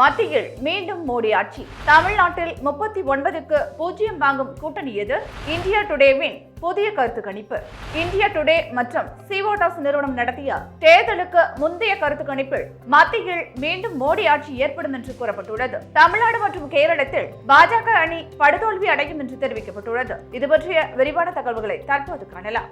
மத்தியில் மீண்டும் மோடி ஆட்சி. தமிழ்நாட்டில் முப்பத்தி ஒன்பதுக்கு பூஜ்ஜியம் வாங்கும் கூட்டணி எது இந்தியா டுடேவின் புதிய கருத்து கணிப்பு. இந்தியா டுடே மற்றும் சிவோடாஸ் நிறுவனம் நடத்திய தேர்தலுக்கு முந்தைய கருத்து கணிப்பில் மத்தியில் மீண்டும் மோடி ஆட்சி ஏற்படும் என்று கூறப்பட்டுள்ளது. தமிழ்நாடு மற்றும் கேரளத்தில் பாஜக அணி படுதோல்வி அடையும் என்று தெரிவிக்கப்பட்டுள்ளது. இது பற்றிய விரிவான தகவல்களை தற்போது காணலாம்.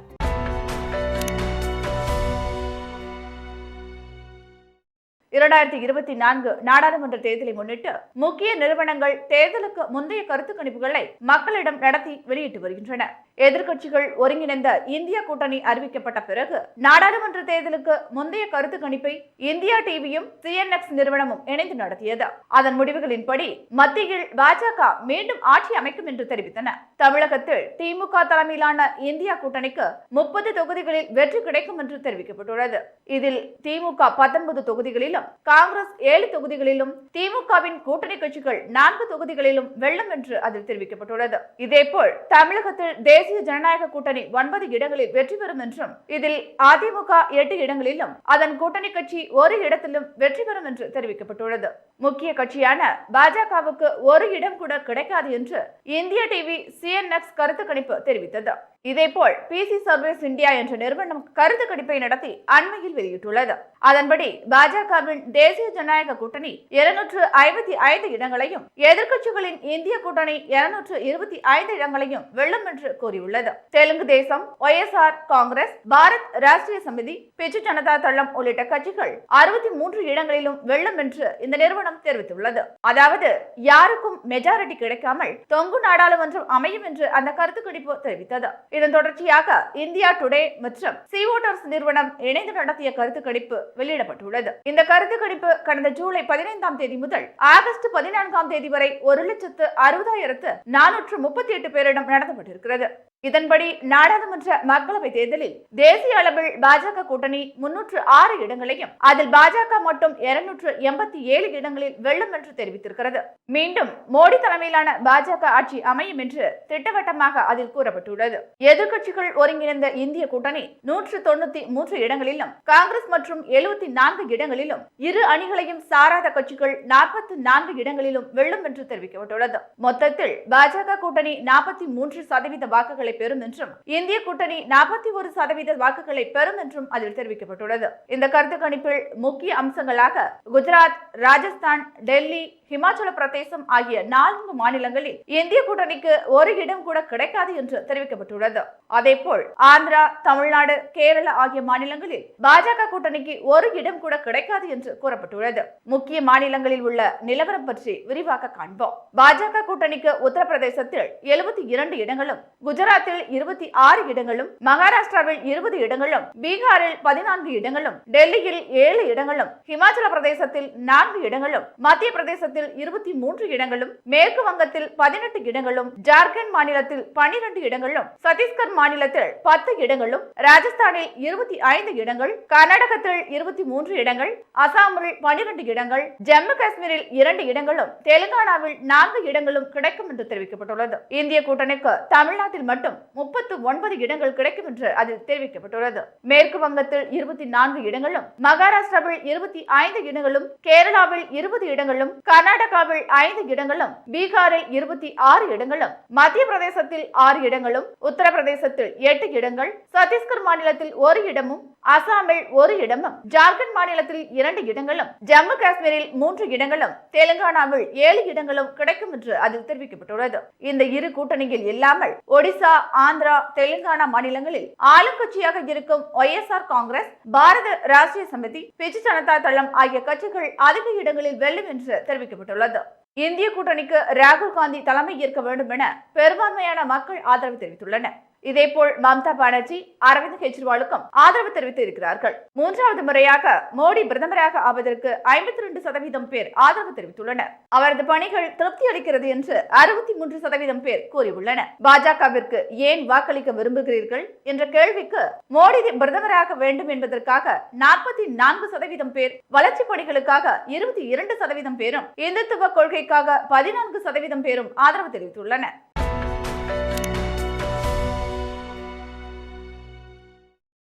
இரண்டாயிரத்தி இருபத்தி நான்கு நாடாளுமன்ற தேர்தலை முன்னிட்டு முக்கிய நிறுவனங்கள் தேர்தலுக்கு முந்தைய கருத்து கணிப்புகளை மக்களிடம் நடத்தி வெளியிட்டு வருகின்றன. எதிர்க்கட்சிகள் ஒருங்கிணைந்த இந்திய கூட்டணி அறிவிக்கப்பட்ட பிறகு நாடாளுமன்ற தேர்தலுக்கு முந்தைய கருத்து கணிப்பை இந்தியா டிவியும் சிஎன்எக்ஸ் நிறுவனமும் இணைந்து நடத்தியது. அதன் முடிவுகளின்படி மத்தியில் பாஜக மீண்டும் ஆட்சி அமைக்கும் என்று தெரிவித்தன. தமிழகத்தில் திமுக தலைமையிலான இந்தியா கூட்டணிக்கு முப்பது தொகுதிகளில் வெற்றி கிடைக்கும் என்று தெரிவிக்கப்பட்டுள்ளது. இதில் திமுக பத்தொன்பது தொகுதிகளிலும் காங்கிரஸ் ஏழு தொகுதிகளிலும் திமுகவின் கூட்டணி கட்சிகள் நான்கு தொகுதிகளிலும் வெள்ளம் என்று அதில் தெரிவிக்கப்பட்டுள்ளது. இதேபோல் தமிழகத்தில் தேசிய ஜனநாயக கூட்டணி ஒன்பது இடங்களில் வெற்றி பெறும் என்றும் இதில் அதிமுக எட்டு இடங்களிலும் அதன் கூட்டணி கட்சி ஒரு இடத்திலும் வெற்றி பெறும் என்று தெரிவிக்கப்பட்டுள்ளது. முக்கிய கட்சியான பாஜகவுக்கு ஒரு இடம் கூட கிடைக்காது என்று இந்திய டிவி சிஎன்எக்ஸ் கருத்து கணிப்பு தெரிவித்தது. இதேபோல் பிசி சர்வீஸ் இந்தியா என்ற நிறுவனம் கருத்து கணிப்பை நடத்தி அண்மையில் வெளியிட்டுள்ளது. அதன்படி பாஜகவின் தேசிய ஜனநாயக கூட்டணி இருநூற்று ஐம்பத்தி ஐந்து இடங்களையும் எதிர்க்கட்சிகளின் இந்திய கூட்டணி இருநூற்று இருபத்தி ஐந்து இடங்களையும் வெல்லும் என்று கூறியுள்ளது. Telugu Desam Y S R Congress Bharat Rashtriya Samithi Biju Janata Dal உள்ளிட்ட கட்சிகள் அறுபத்தி மூன்று இடங்களிலும் வெல்லும் என்று இந்த நிறுவனம் தெரிவித்துள்ளது. அதாவது யாருக்கும் மெஜாரிட்டி கிடைக்காமல் தொங்கு நாடாளுமன்றம் அமையும் என்று அந்த கருத்து கணிப்பு தெரிவித்தது. இதன் தொடர்ச்சியாக இந்தியா டுடே மற்றும் சிவோட்டர்ஸ் நிறுவனம் இணைந்து நடத்திய கருத்து கணிப்பு வெளியிடப்பட்டுள்ளது. இந்த கருத்து கணிப்பு கடந்த ஜூலை பதினைந்தாம் தேதி முதல் ஆகஸ்ட் பதினான்காம் தேதி வரை ஒரு லட்சத்து அறுபதாயிரத்து நானூற்று முப்பத்தி எட்டு பேரிடம் நடத்தப்பட்டிருக்கிறது. இதன்படி நாடாளுமன்ற மக்களவை தேர்தலில் தேசிய அளவில் பாஜக கூட்டணி முன்னூற்று ஆறு இடங்களையும் அதில் பாஜக மட்டும் இருநூற்று எண்பத்தி ஏழு இடங்களில் வெல்லும் என்று தெரிவித்திருக்கிறது. மீண்டும் மோடி தலைமையிலான பாஜக ஆட்சி அமையும் என்று திட்டவட்டமாக அதில் கூறப்பட்டுள்ளது. எதிர்கட்சிகள் ஒருங்கிணைந்த இந்திய கூட்டணி நூற்று தொண்ணூத்தி மூன்று இடங்களிலும் காங்கிரஸ் மற்றும் எழுபத்தி நான்கு இடங்களிலும் இரு அணிகளையும் சாராத கட்சிகள் நாற்பத்தி நான்கு இடங்களிலும் வெல்லும் என்று தெரிவிக்கப்பட்டுள்ளது. மொத்தத்தில் பாஜக கூட்டணி நாற்பத்தி மூன்று சதவீத வாக்குகளை பெறும் என்றும் இந்திய கூட்டணி நாற்பத்தி ஒரு சதவீத வாக்குகளை பெறும் என்றும் அதில் தெரிவிக்கப்பட்டுள்ளது. இந்த கருத்து கணிப்பில் முக்கிய அம்சங்களாக குஜராத் ராஜஸ்தான் டெல்லி ஹிமாச்சல பிரதேசம் ஆகிய நான்கு மாநிலங்களில் இந்திய கூட்டணிக்கு ஒரு இடம் கூட கிடைக்காது என்று தெரிவிக்கப்பட்டுள்ளது. அதேபோல் ஆந்திரா தமிழ்நாடு கேரளா ஆகிய மாநிலங்களில் பாஜக கூட்டணிக்கு ஒரு இடம் கூட கிடைக்காது என்று கூறப்பட்டுள்ளது. முக்கிய மாநிலங்களில் உள்ள நிலவரம் பற்றி விரிவாக காண்போம். பாஜக கூட்டணிக்கு உத்தரப்பிரதேசத்தில் எழுபத்தி இரண்டு இடங்களும் குஜராத் குஜராத்தில் இருபத்தி ஆறு இடங்களும் மகாராஷ்டிராவில் இருபது இடங்களும் பீகாரில் பதினான்கு இடங்களும் டெல்லியில் ஏழு இடங்களும் ஹிமாச்சல பிரதேசத்தில் நான்கு இடங்களும் மத்திய பிரதேசத்தில் இருபத்தி மூன்று இடங்களும் மேற்கு வங்கத்தில் பதினெட்டு இடங்களும் ஜார்க்கண்ட் மாநிலத்தில் பனிரெண்டு இடங்களும் சத்தீஸ்கர் மாநிலத்தில் பத்து இடங்களும் ராஜஸ்தானில் இருபத்தி ஐந்து இடங்கள் கர்நாடகத்தில் இருபத்தி மூன்று இடங்கள் அசாமில் பனிரெண்டு இடங்கள் ஜம்மு காஷ்மீரில் இரண்டு இடங்களும் தெலுங்கானாவில் நான்கு இடங்களும் கிடைக்கும் என்று தெரிவிக்கப்பட்டுள்ளது. இந்திய கூட்டணிக்கு தமிழ்நாட்டில் மட்டும் மட்டும் முப்பத்து ஒன்பது இடங்கள் கிடைக்கும் என்று அதில் தெரிவிக்கப்பட்டுள்ளது. மேற்கு வங்கத்தில் இருபத்தி நான்கு இடங்களும் மகாராஷ்டிராவில் இருபத்தி ஐந்து இடங்களும் கேரளாவில் இருபது இடங்களும் கர்நாடகாவில் ஐந்து இடங்களும் பீகாரில் இருபத்தி ஆறு இடங்களும் மத்திய பிரதேசத்தில் ஆறு இடங்களும் உத்தரப்பிரதேசத்தில் எட்டு இடங்கள் சத்தீஸ்கர் மாநிலத்தில் ஒரு இடமும் அசாமில் ஒரு இடமும் ஜார்க்கண்ட் மாநிலத்தில் இரண்டு இடங்களும் ஜம்மு காஷ்மீரில் மூன்று இடங்களும் தெலுங்கானாவில் ஏழு இடங்களும் கிடைக்கும் என்று அதில் தெரிவிக்கப்பட்டுள்ளது. இந்த இரு கூட்டணியில் இல்லாமல் ஒடிசா ஆந்திரா தெலுங்கானா மாநிலங்களில் ஆளுங்கட்சியாக இருக்கும் ஒய்எஸ்ஆர் காங்கிரஸ் பாரத ராஷ்டிரிய சமிதி பிஜு ஜனதா தளம் ஆகிய கட்சிகள் அதிக இடங்களில் வெல்லும் என்று தெரிவிக்கப்பட்டுள்ளது. இந்திய கூட்டணிக்கு ராகுல் காந்தி தலைமை ஏற்க வேண்டும் என பெரும்பான்மையான மக்கள் ஆதரவு தெரிவித்துள்ளனர். இதேபோல் மம்தா பானர்ஜி அரவிந்த் கெஜ்ரிவாலுக்கும் ஆதரவு தெரிவித்து இருக்கிறார்கள் மூன்றாவது முறையாக மோடி பிரதமராக ஆவதற்கு ஐம்பத்தி ரெண்டு சதவீதம் பேர் ஆதரவு தெரிவித்துள்ளனர். அவரது பணிகள் திருப்தி அளிக்கிறது என்று அறுபத்தி மூன்று சதவீதம் பேர் கூறியுள்ளனர். பாஜகவிற்கு ஏன் வாக்களிக்க விரும்புகிறீர்கள்? என்ற கேள்விக்கு மோடி பிரதமராக வேண்டும் என்பதற்காக நாற்பத்தி நான்கு சதவீதம் பேர் வளர்ச்சி பணிகளுக்காக இருபத்தி இரண்டு சதவீதம் பேரும் இந்துத்துவ கொள்கைக்காக பதினான்கு சதவீதம் பேரும் ஆதரவு தெரிவித்துள்ளனர்.